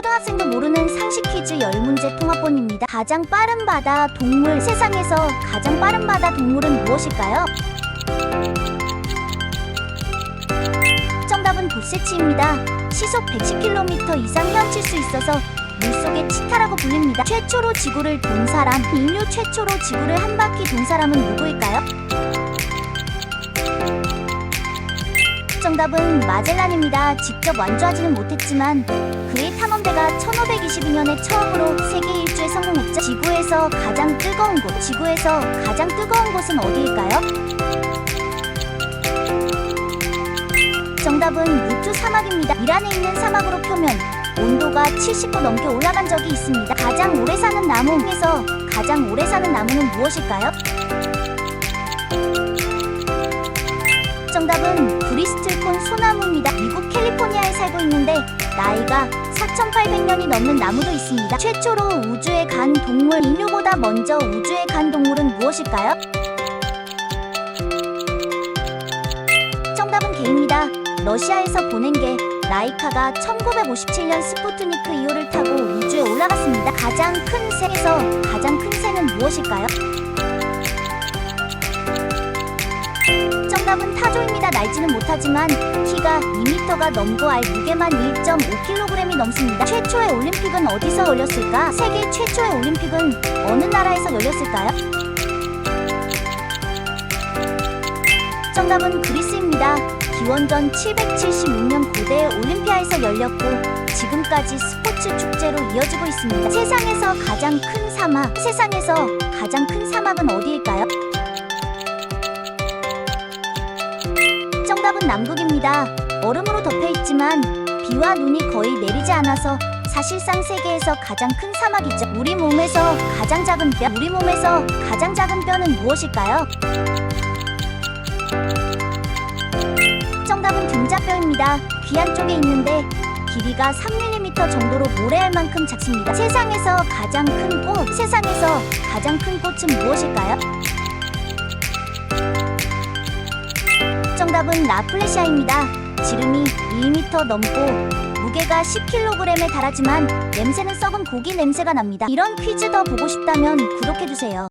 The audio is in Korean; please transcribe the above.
초등학생도 모르는 상식 퀴즈 10문제 통합본입니다. 가장 빠른 바다 동물 세상에서 가장 빠른 바다 동물은 무엇일까요? 정답은 도세치입니다. 시속 110km 이상 헤엄칠 수 있어서 물속의 치타라고 불립니다. 최초로 지구를 돈 사람, 인류 최초로 지구를 한 바퀴 돈 사람은 누구일까요? 정답은 마젤란입니다. 직접 완주하지는 못했지만 그의 탐험대가 1522년에 처음으로 세계 일주에 성공했죠. 지구에서 가장 뜨거운 곳, 지구에서 가장 뜨거운 곳은 어디일까요? 정답은 무투 사막입니다. 이란에 있는 사막으로 표면 온도가 70도 넘게 올라간 적이 있습니다. 가장 오래 사는 나무 에서 가장 오래 사는 나무는 무엇일까요? 정답은 브리스 틀콘 소나무입니다. 미국 캘리포니아에 살고 있는데 나이가 4,800년이 넘는 나무도 있습니다. 최초로 우주에 간 동물 인류보다 먼저 우주에 간 동물은 무엇일까요? 정답은 개입니다. 러시아에서 보낸 게 라이카가 1957년 스푸트니크 2호를 타고 우주에 올라갔습니다. 가장 큰 새에서 가장 큰 새는 무엇일까요? 정답은 타조입니다. 날지는 못하지만 키가 2m가 넘고 알 무게만 1.5kg이 넘습니다. 최초의 올림픽은 어디서 열렸을까? 세계 최초의 올림픽은 어느 나라에서 열렸을까요? 정답은 그리스입니다. 기원전 776년 고대 올림피아에서 열렸고 지금까지 스포츠 축제로 이어지고 있습니다. 세상에서 가장 큰 사막, 세상에서 가장 큰 사막은 어디일까요? 정답은 남극입니다. 얼음으로 덮여 있지만 비와 눈이 거의 내리지 않아서 사실상 세계에서 가장 큰 사막이죠. 우리 몸에서 가장 작은 뼈, 우리 몸에서 가장 작은 뼈는 무엇일까요? 정답은 등자뼈입니다. 귀 안쪽에 있는데 길이가 3mm 정도로 모래알 만큼 작습니다. 세상에서 가장 큰 꽃, 세상에서 가장 큰 꽃은 무엇일까요? 정답은 라플레시아입니다. 지름이 1m 넘고 무게가 10kg에 달하지만 냄새는 썩은 고기 냄새가 납니다. 이런 퀴즈 더 보고 싶다면 구독해주세요.